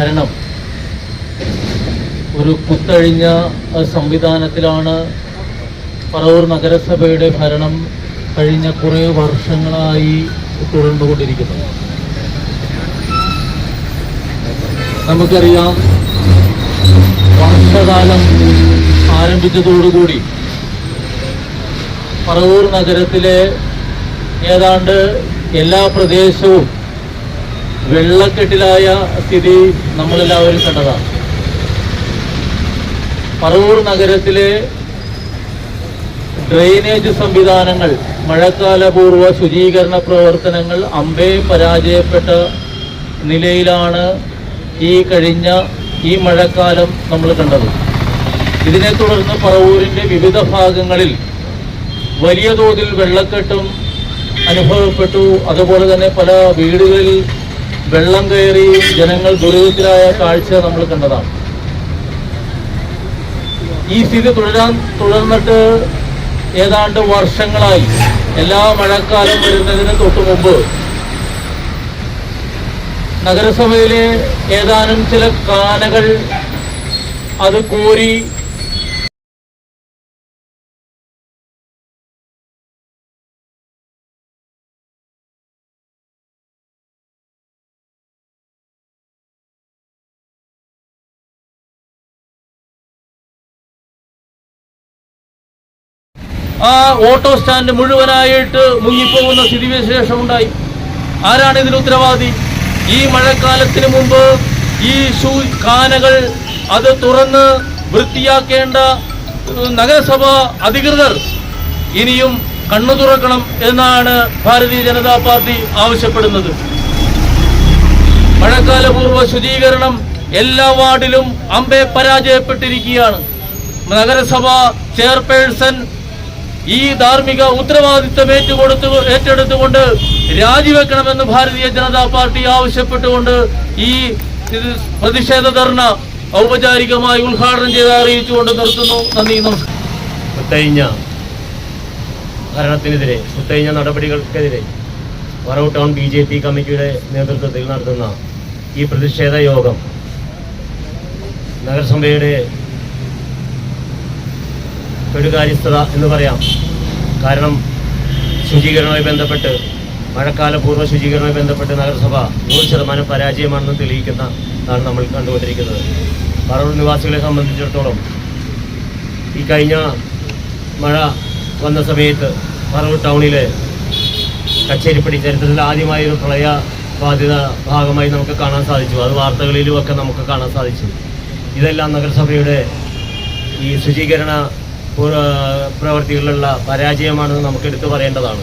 ഭരണം. ഒരു കുത്തഴിഞ്ഞ സംവിധാനത്തിലാണ് പറവൂർ നഗരസഭയുടെ ഭരണം കഴിഞ്ഞ കുറേ വർഷങ്ങളായി തുടർന്നുകൊണ്ടിരിക്കുന്നത്. നമുക്കറിയാം വർഷകാലം ആരംഭിച്ചതോടുകൂടി പറവൂർ നഗരത്തിലെ ഏതാണ്ട് എല്ലാ പ്രദേശവും വെള്ളക്കെട്ടിലായ സ്ഥിതി നമ്മളെല്ലാവരും കണ്ടതാണ് പറവൂർ നഗരത്തിലെ ഡ്രെയിനേജ് സംവിധാനങ്ങൾ മഴക്കാലപൂർവ ശുചീകരണ പ്രവർത്തനങ്ങൾ അമ്പേ പരാജയപ്പെട്ട നിലയിലാണ് ഈ കഴിഞ്ഞ ഈ മഴക്കാലം നമ്മൾ കണ്ടത്. ഇതിനെ തുടർന്ന് പറവൂരിന്റെ വിവിധ ഭാഗങ്ങളിൽ വലിയ തോതിൽ വെള്ളക്കെട്ടും അനുഭവപ്പെട്ടു. അതുപോലെ തന്നെ പല വീടുകളിൽ വെള്ളം കയറി ജനങ്ങൾ ദുരിതത്തിലായ കാഴ്ച നമ്മൾ കണ്ടതാണ്. ഈ സ്ഥിതി തുടരാൻ തുടർന്നിട്ട് ഏതാണ്ട് വർഷങ്ങളായി എല്ലാ മഴക്കാലം വരുന്നതിന് തൊട്ടു മുമ്പ് നഗരസഭയിലെ ഏതാനും ചില കാനകൾ അത് കോരി ആ ഓട്ടോ സ്റ്റാൻഡ് മുഴുവനായിട്ട് മുങ്ങിപ്പോകുന്ന സ്ഥിതിവിശേഷം ഉണ്ടായി ആരാണ് ഇതിന് ഉത്തരവാദി? ഈ മഴക്കാലത്തിന് മുമ്പ് ഈ ഷൂ കാനകൾ അത് തുറന്ന് വൃത്തിയാക്കേണ്ട നഗരസഭ അധികൃതർ ഇനിയും കണ്ണു തുറക്കണം എന്നാണ് ഭാരതീയ ജനതാ പാർട്ടി ആവശ്യപ്പെടുന്നത്. മഴക്കാലപൂർവ ശുചീകരണം എല്ലാ വാർഡിലും അമ്പെ പരാജയപ്പെട്ടിരിക്കുകയാണ്. നഗരസഭ ചെയർപേഴ്സൺ ഈ ധാർമ്മിക ഉത്തരവാദിത്തം ഏറ്റുകൊടുത്തു ഏറ്റെടുത്തുകൊണ്ട് രാജിവെക്കണമെന്ന് ഭാരതീയ ജനതാ പാർട്ടി ആവശ്യപ്പെട്ടുകൊണ്ട് ഈ പ്രതിഷേധ ധർണ ഔപചാരികമായി ഉദ്ഘാടനം ചെയ്ത് അറിയിച്ചുകൊണ്ട് നിർത്തുന്നു. നന്ദി നമസ്കാരം. ഭരണത്തിനെതിരെ കുത്തഴിഞ്ഞ നടപടികൾക്കെതിരെ വറവ് ടൗൺ ബി ജെ പി കമ്മിറ്റിയുടെ നേതൃത്വത്തിൽ നടത്തുന്ന ഈ പ്രതിഷേധ യോഗം നഗരസഭയുടെ കെടുകാര്യസ്ഥത എന്ന് പറയാം. കാരണം ശുചീകരണവുമായി ബന്ധപ്പെട്ട് മഴക്കാല പൂർവ ശുചീകരണവുമായി ബന്ധപ്പെട്ട് നഗരസഭ നൂറ് ശതമാനം പരാജയമാണെന്ന് തെളിയിക്കുന്നതാണ് നമ്മൾ കണ്ടുകൊണ്ടിരിക്കുന്നത്. പറവൂർ നിവാസികളെ സംബന്ധിച്ചിടത്തോളം ഈ കഴിഞ്ഞ മഴ വന്ന സമയത്ത് പറവൂർ ടൗണിലെ കച്ചേരിപ്പടി ചരിത്രത്തിൽ ആദ്യമായ ഒരു പ്രളയ ബാധിത ഭാഗമായി നമുക്ക് കാണാൻ സാധിച്ചു. അത് വാർത്തകളിലുമൊക്കെ നമുക്ക് കാണാൻ സാധിച്ചു. ഇതെല്ലാം നഗരസഭയുടെ ഈ ശുചീകരണ പ്രവർത്തികളിലുള്ള പരാജയമാണെന്ന് നമുക്ക് എടുത്തു പറയേണ്ടതാണ്.